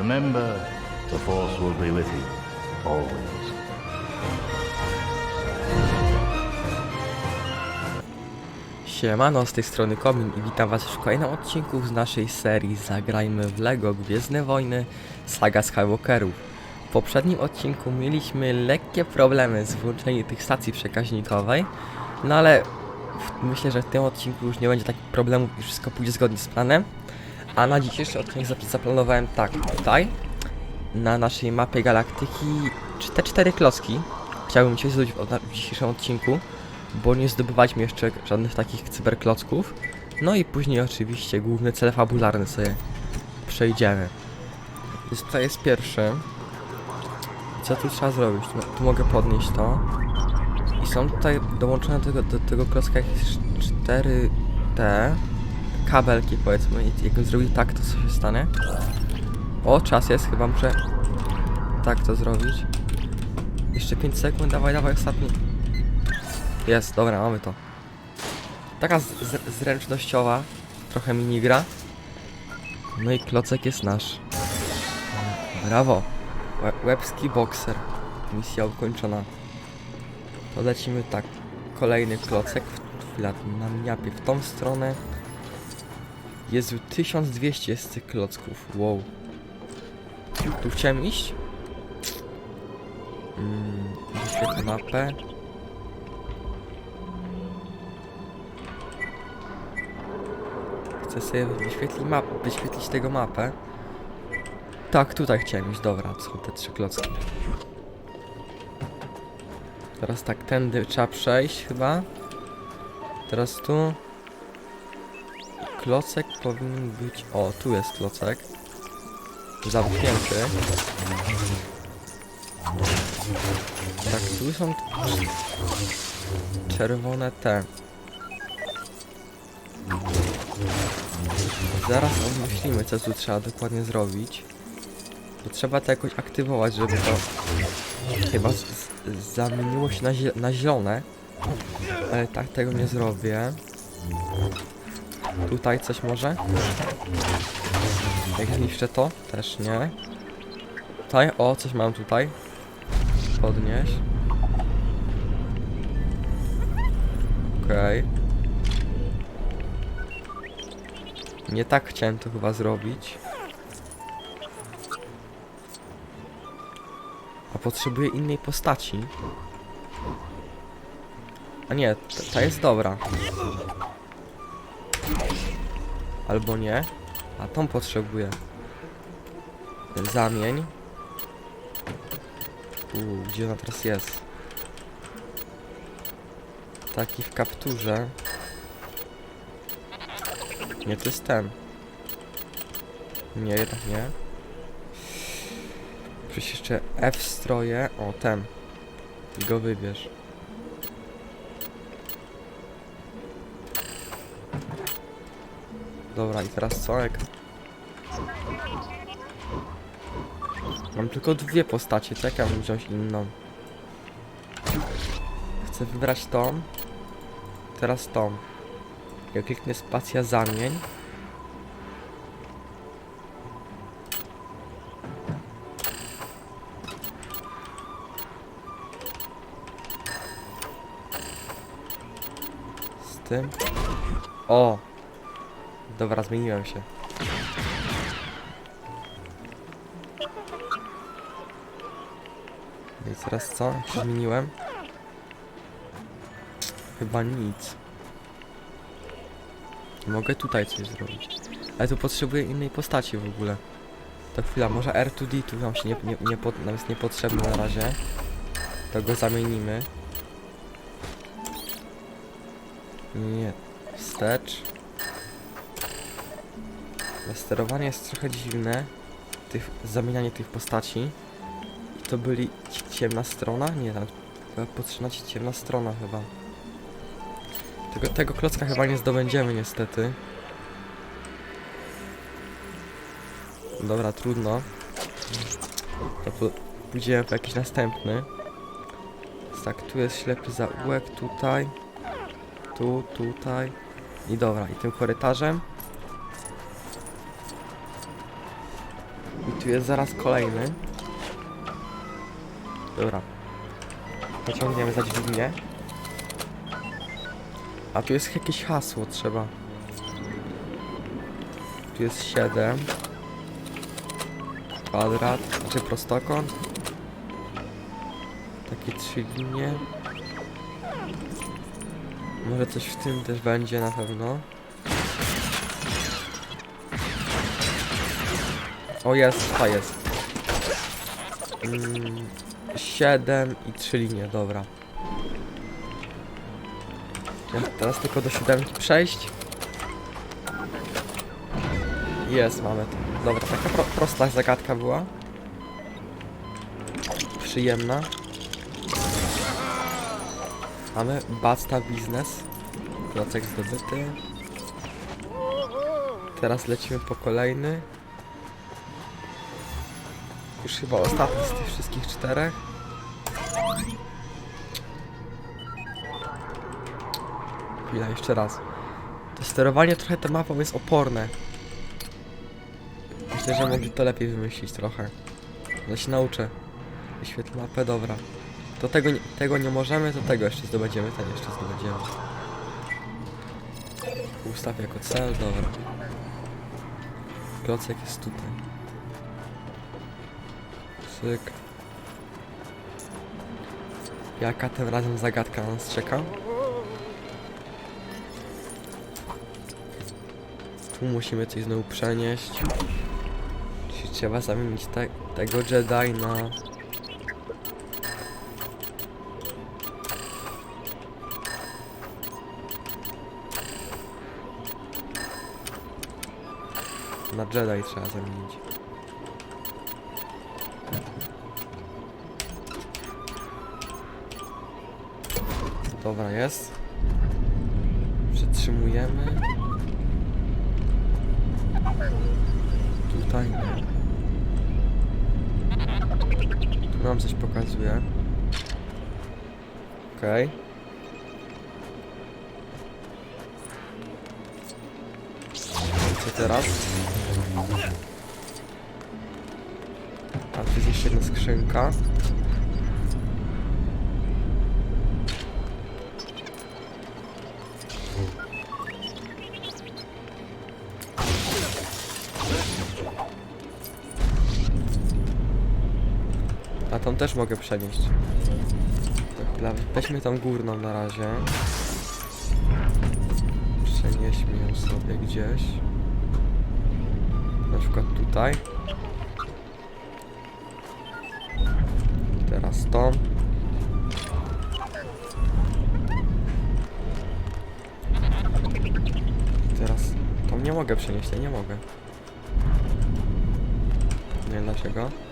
Remember, the Force will be with you, always. Siemano, z tej strony Komin i witam was w kolejnym odcinku z naszej serii Zagrajmy w LEGO Gwiezdne Wojny Saga Skywalkerów. W poprzednim odcinku mieliśmy lekkie problemy z włączeniem tych stacji przekaźnikowej, no ale myślę, że w tym odcinku już nie będzie takich problemów i wszystko pójdzie zgodnie z planem. A na dzisiejszy odcinek zap- zaplanowałem tak, tutaj na naszej mapie galaktyki te cztery klocki chciałbym Cię zrobić w, dzisiejszym odcinku bo nie zdobywaliśmy jeszcze żadnych takich cyberklocków. No i później oczywiście główny cel fabularny sobie przejdziemy. Więc tutaj jest pierwszy. Co tu trzeba zrobić? No, tu mogę podnieść to. I są tutaj dołączone do tego, do tego klocka jakieś cztery te kabelki powiedzmy. I jakbym zrobił tak, to co się stanie? O, czas jest, chyba muszę tak to zrobić. Jeszcze 5 sekund, dawaj, dawaj, ostatni. Jest, dobra, mamy to. Taka zręcznościowa, trochę minigra. No i klocek jest nasz. Brawo. Łe, łebski bokser. Misja ukończona. To lecimy tak. Kolejny klocek. W- Chwila, na mapie w tą stronę. Jezu, 1200 jest tych klocków. Wow. Tu chciałem iść? Mm, wyświetlę mapę. Chcę sobie wyświetlić, map, wyświetlić tego mapę. Tak, tutaj chciałem iść, dobra, są te trzy klocki. Teraz tak, tędy trzeba przejść chyba. Teraz tu. Klocek powinien być... O, tu jest klocek. Zamknięty. Tak, tu są czerwone te. Zaraz obmyślimy, co tu trzeba dokładnie zrobić. Bo trzeba to jakoś aktywować, żeby to chyba zamieniło się na, zie na zielone. Ale tak tego nie zrobię. Tutaj coś może? Jak zniszczę to? Też nie. Tutaj, o, coś mam tutaj. Podnieś. Okej. Nie tak chciałem to chyba zrobić. A potrzebuję innej postaci. A nie, ta jest dobra. Albo nie. A tą potrzebuję. Zamień. Uuu, gdzie ona teraz jest? Taki w kapturze. Nie, to jest ten. Nie, jednak nie. Przecież jeszcze F stroje. O, ten. Go wybierz. Dobra, i teraz co? Jak... Mam tylko dwie postacie, to ja mam wziąć inną? Chcę wybrać tą. Teraz tą. Jak kliknę spacja zamień. Z tym. O! Dobra, zmieniłem się. No I teraz co? Się zmieniłem? Chyba nic. Mogę tutaj coś zrobić. Ale tu potrzebuję innej postaci w ogóle. To chwila, może R2D tu nam się nie, nie, nie pod, nam jest niepotrzebny na razie. To go zamienimy. Nie, wstecz. Sterowanie jest trochę dziwne. Tych, zamienianie tych postaci. To byli ci- ciemna strona? Nie, tam potrzebna ci ciemna strona chyba. Tego, tego klocka chyba nie zdobędziemy niestety. Dobra, trudno. To pójdziemy po jakiś następny. Tak, tu jest ślepy zaułek, tutaj. Tu, tutaj. I dobra, i tym korytarzem. I Tu jest zaraz kolejny. Dobra. Pociągniemy za dźwignię. A tu jest jakieś hasło trzeba. Tu jest 7. Kwadrat, znaczy prostokąt. Takie trzy linie. Może coś w tym też będzie na pewno. Jest, ta jest. Mm, 7 i 3 linie, dobra. Ja teraz tylko do siódemki przejść. Jest, mamy to. Dobra, taka pro prosta zagadka była. Przyjemna. Mamy Basta Biznes. Klocek zdobyty. Teraz lecimy po kolejny. Już chyba ostatni z tych wszystkich czterech. Chwila, jeszcze raz. To sterowanie trochę tą mapą jest oporne. Myślę, że mogli to lepiej wymyślić trochę. Ale się nauczę. Wyświetlę mapę, dobra. To tego, nie- tego nie możemy, to tego jeszcze zdobędziemy, ten jeszcze zdobędziemy. Ustaw jako cel, dobra. Klocek jest tutaj. Cyk. Jaka tym razem zagadka nas czeka? Tu musimy coś znowu przenieść. Czyli trzeba zamienić te, tego Jedi na... Na Jedi trzeba zamienić. Dobra, jest. Przytrzymujemy. Tutaj. Tu nam coś pokazuje. Okej. Co teraz? A tu jest jeszcze jedna skrzynka. A tą też mogę przenieść. Chwila, weźmy tą górną na razie. Przenieśmy ją sobie gdzieś. Na przykład tutaj. Teraz tą. Teraz tą nie mogę przenieść, ja nie mogę. Nie wiem dlaczego.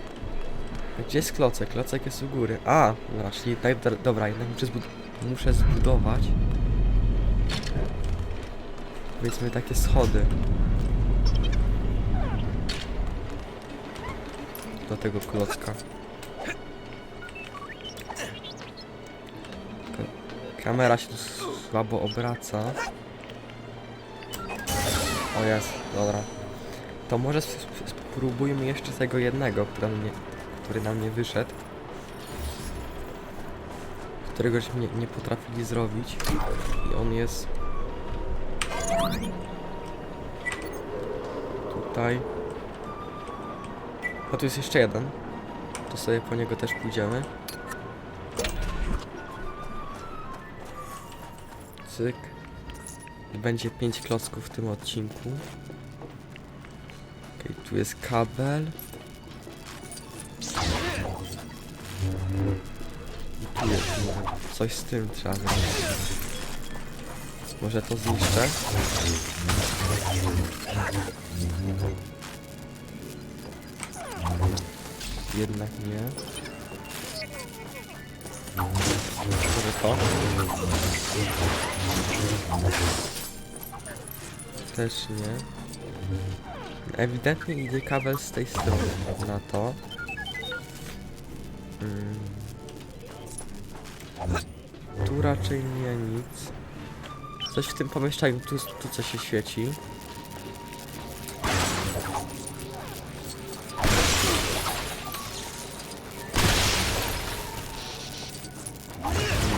Gdzie jest klocek? Klocek jest u góry. A, dobra, czyli tak, do- dobra, jednak muszę, zbud muszę zbudować. Powiedzmy takie schody. Do tego klocka. Ka- Kamera się tu słabo obraca. O jest, dobra. To może sp- sp- spróbujmy jeszcze tego jednego, nie, który nam nie wyszedł. Którego żeśmy nie, nie potrafili zrobić. I on jest... Tutaj. A tu jest jeszcze jeden. To sobie po niego też pójdziemy. Cyk. Będzie 5 klocków w tym odcinku. Okej, tu jest kabel. Coś z tym trzeba zrobić. Może to zniszczę? Jednak nie. Może to? Też nie. Ewidentnie idzie kabel z tej strony na to. Mm. Tu raczej nie nic. Coś w tym pomieszczeniu, tu, tu coś się świeci.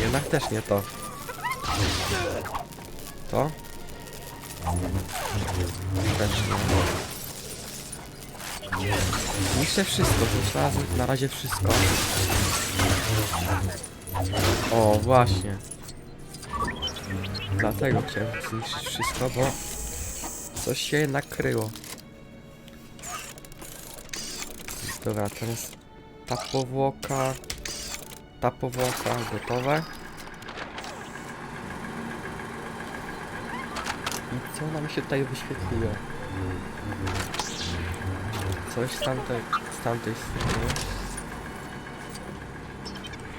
Jednak też nie to. To? Też nie. Niszczę wszystko, to znalazłem na razie wszystko. O, właśnie. Dlatego chciałem zniszczyć wszystko, bo coś się jednak kryło. Dobra, teraz ta powłoka, ta powłoka gotowe. I co nam się tutaj wyświetliło? Coś z tamtej, z tamtej strony.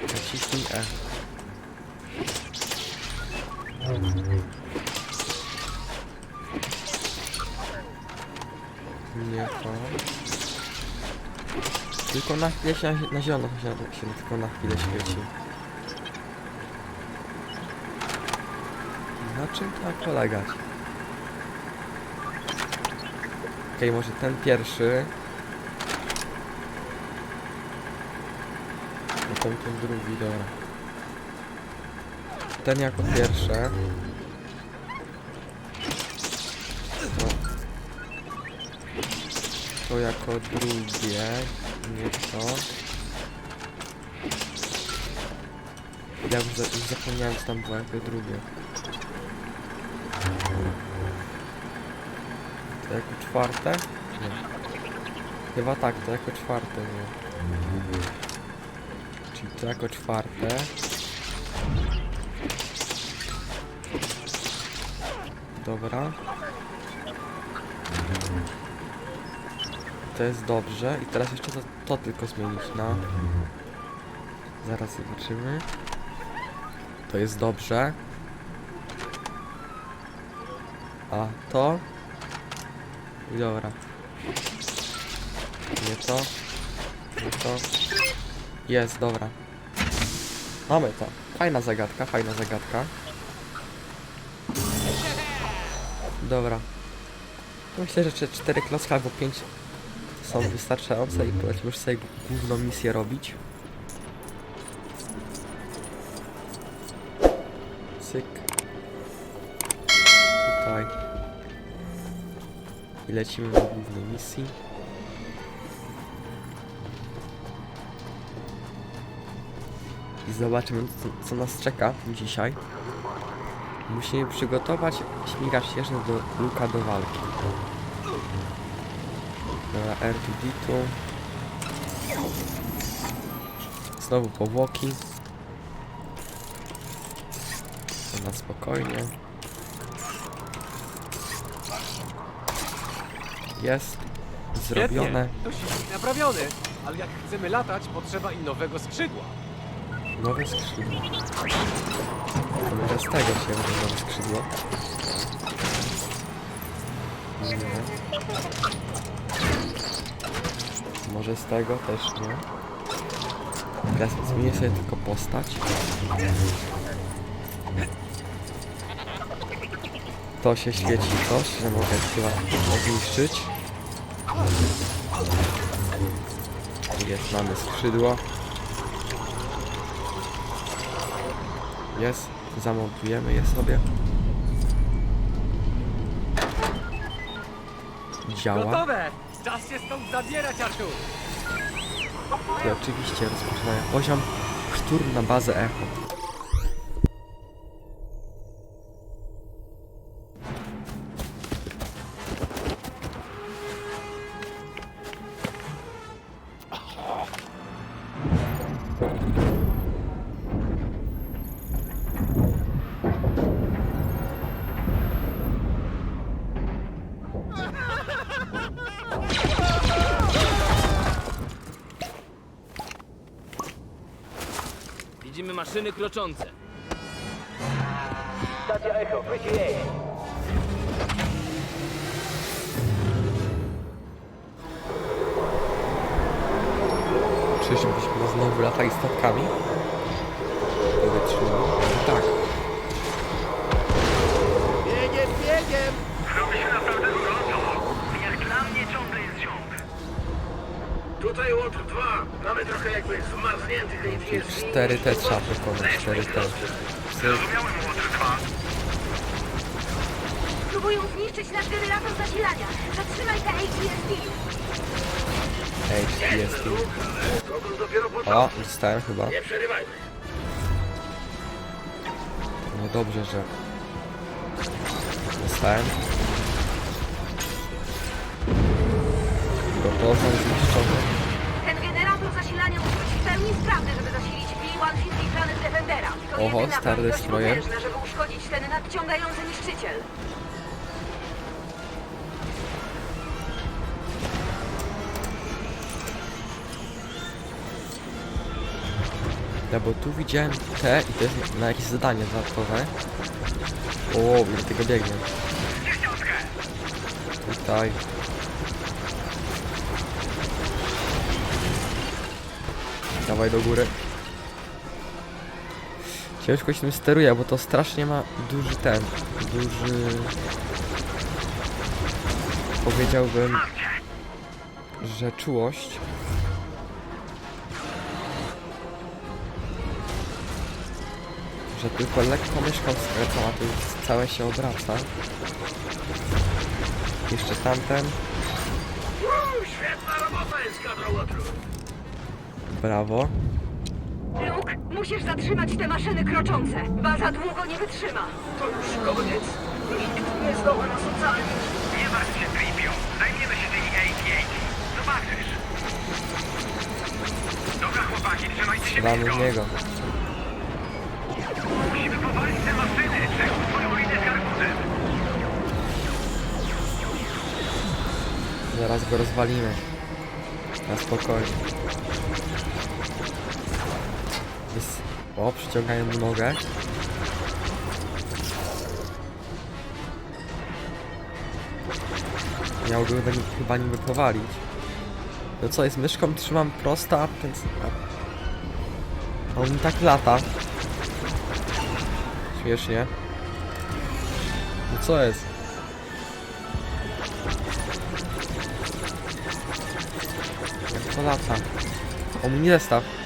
Naciśnij E. Nie to. Tylko na chwilę się na, na zielono się, się tylko na chwilę świeci. Na czym to ma polegać? Okej, może ten pierwszy. Potem ten drugi, dobra. Ten jako pierwsze. To, to jako drugie. Nie to. Ja już, za, już zapomniałem co tam było jako drugie. To jako czwarte? Nie. Chyba tak, to jako czwarte, nie. Czyli to jako czwarte. Dobra. To jest dobrze. I teraz jeszcze to, to tylko zmienić na... Zaraz zobaczymy. To jest dobrze. A to... Dobra. Nie to. Nie to. Jest, dobra. Mamy to. Fajna zagadka, fajna zagadka. Dobra. Myślę, że jeszcze 4 klocki albo 5 są wystarczające i polecimy już sobie główną misję robić. I lecimy do głównej misji. I zobaczymy, co, co nas czeka dzisiaj. Musimy przygotować śmigacz ścieżny do luka do walki. Dobra, R2D2. Znowu powłoki. Na spokojnie. Jest. Zrobione. To silnik naprawiony, ale jak chcemy latać, potrzeba i nowego skrzydła. Nowe skrzydło. To może z tego się będzie nowe skrzydło. Nie. Może z tego też nie. Teraz zmienię sobie tylko postać. To się świeci coś, że mogę chyba zniszczyć. Jest, mamy skrzydło. Jest, zamontujemy je sobie. Działa. Gotowe! Czas się stąd zabierać, Artur! I oczywiście rozpoczynają poziom szturm na bazę echo. Maszyny kroczące. Stacja Echo, chwyci jej! Czyżbyśmy znowu latali statkami? 4 te trzeba pokonać, 4 te. Próbują zniszczyć nasz generator zasilania. Zatrzymaj te ATST. HDST. O, dostałem chyba. Nie przerywaj. No dobrze, że... Dostałem. Gotowo zniszczony. Ten generator zasilania musi być w pełni sprawny, żeby Oho, jedyna Star broń dość Destroyer. potężna, żeby uszkodzić ten nadciągający niszczyciel. Ja bo tu widziałem te i to jest na jakieś zadanie dodatkowe. O, ile tego biegnie. Tutaj. Dawaj do góry. Ciężko się tym steruje, bo to strasznie ma duży ten, duży... Powiedziałbym, że czułość. że tylko lekko myszką skracała, to już całe się obraca. Jeszcze tamten. Brawo. Luke, musisz zatrzymać te maszyny kroczące. Baza długo nie wytrzyma. To już koniec. Nikt nie zdoła nas ocalić. Nie martw się, Tripio. Zajmiemy się tymi AT-AT. Zobaczysz. Dobra, chłopaki, trzymajcie się Strzelamy blisko. w niego. Musimy powalić te maszyny. Czekaj swoją linię z garbuzem. Zaraz go rozwalimy. Na spokojnie. Jest... O, przyciągają nogę. Miał go chyba, chyba niby powalić. No co, jest myszką trzymam prosta, a ten... A on tak lata. Śmiesznie. No co jest? Jak to lata? O, mi nie zestaw.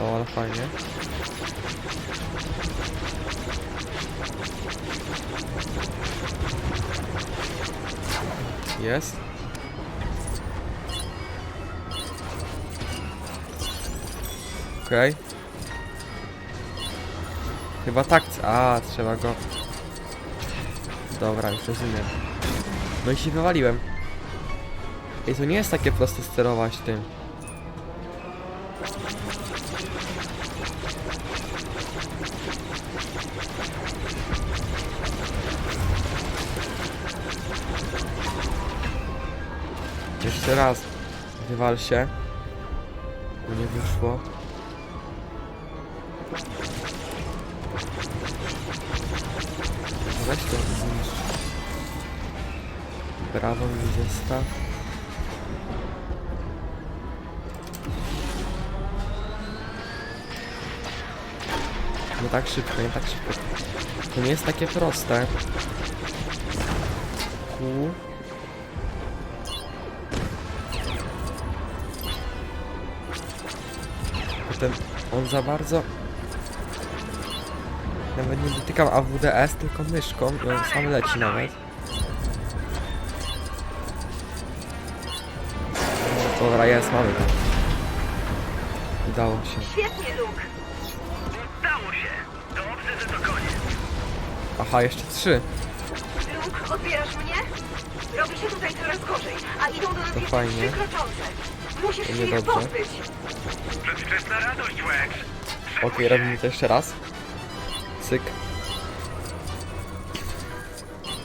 O, ale fajnie. Jest. Okej. Chyba tak. A, trzeba go. Dobra, już rozumiem. No i się wywaliłem. Ej, to nie jest takie proste sterować tym. Jeszcze raz. Wywal się. Nie wyszło. Weź to zniszcz. Brawo mi zestaw. Nie tak szybko, nie tak szybko. To nie jest takie proste. Ku. On za bardzo... Nawet nie dotykam AWDS, tylko myszką i on sam leci nawet. Dobra, jest, mamy to. Udało się. Świetnie, Luke. Udało się. Dobrze, że to koniec. Aha, jeszcze trzy. Luke, odbierasz mnie? Robi się tutaj coraz gorzej, a idą do nas To jeszcze fajnie. trzy kroczące. Musisz się ich niedobrze. pozbyć. Przedwczesna radość, Wex. Okej, robimy to jeszcze raz. Cyk.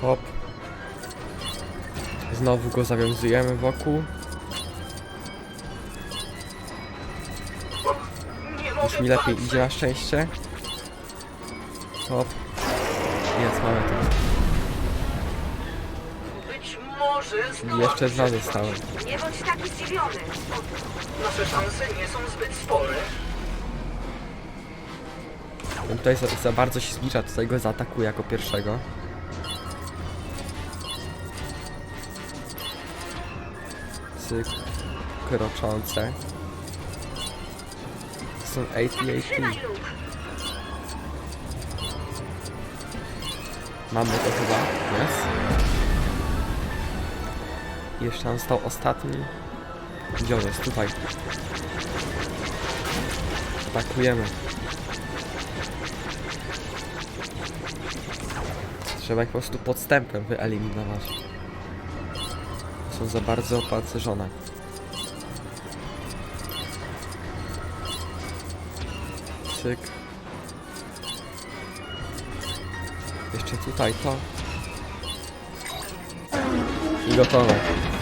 Hop. Znowu go zawiązujemy wokół. Nie Już mogę mi lepiej idzie na szczęście. Hop. Jest, mamy to. Jeszcze dwa zostały. Nie bądź taki zdziwiony. Nasze szanse nie są zbyt spore. On tutaj za, za bardzo się zbliża, tutaj go zaatakuje jako pierwszego. Cyk. Kroczące. Są 88. Trzymaj, Luke. Mamy to chyba, jest. Jeszcze nam stał ostatni. Gdzie on jest? Tutaj. Atakujemy. Trzeba ich po prostu podstępem wyeliminować. Są za bardzo opancerzone. Cyk. Jeszcze tutaj to. I gotowe.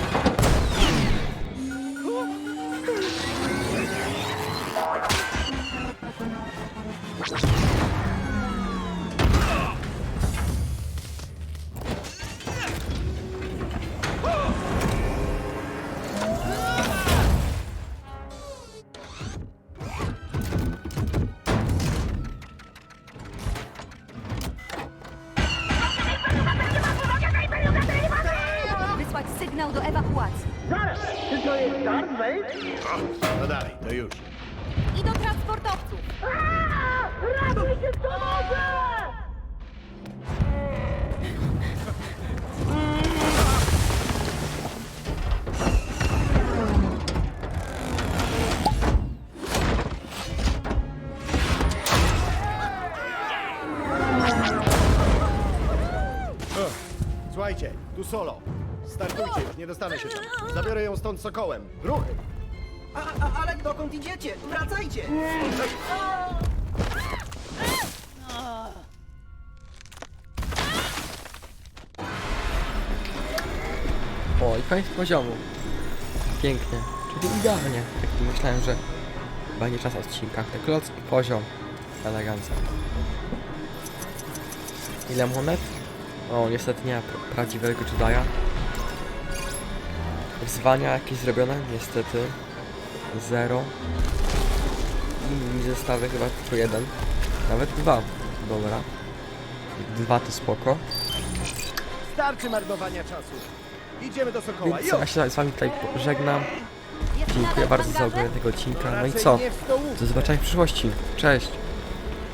Sygnał do ewakuacji. No dalej, to już. I do transportowców. Słuchajcie, tu solo. Nie dostanę się tam. Zabiorę ją stąd sokołem. Ruchy! A, a, ale dokąd idziecie? Wracajcie! O, i koniec poziomu. Pięknie. Czyli idealnie. Tak jak myślałem, że będzie czas odcinka. Te klocki, poziom. Elegancko. Ile monet? O, niestety nie ma pra- prawdziwego Jedi'a. Wyzwania jakieś zrobione? Niestety. Zero. I zestawy chyba tylko jeden. Nawet dwa. Dobra. Dwa to spoko. Starczy marnowania czasu. Idziemy do sokoła. Więc ja się z wami tutaj żegnam. Dziękuję bardzo za oglądanie tego odcinka. No i co? Do zobaczenia w przyszłości. Cześć!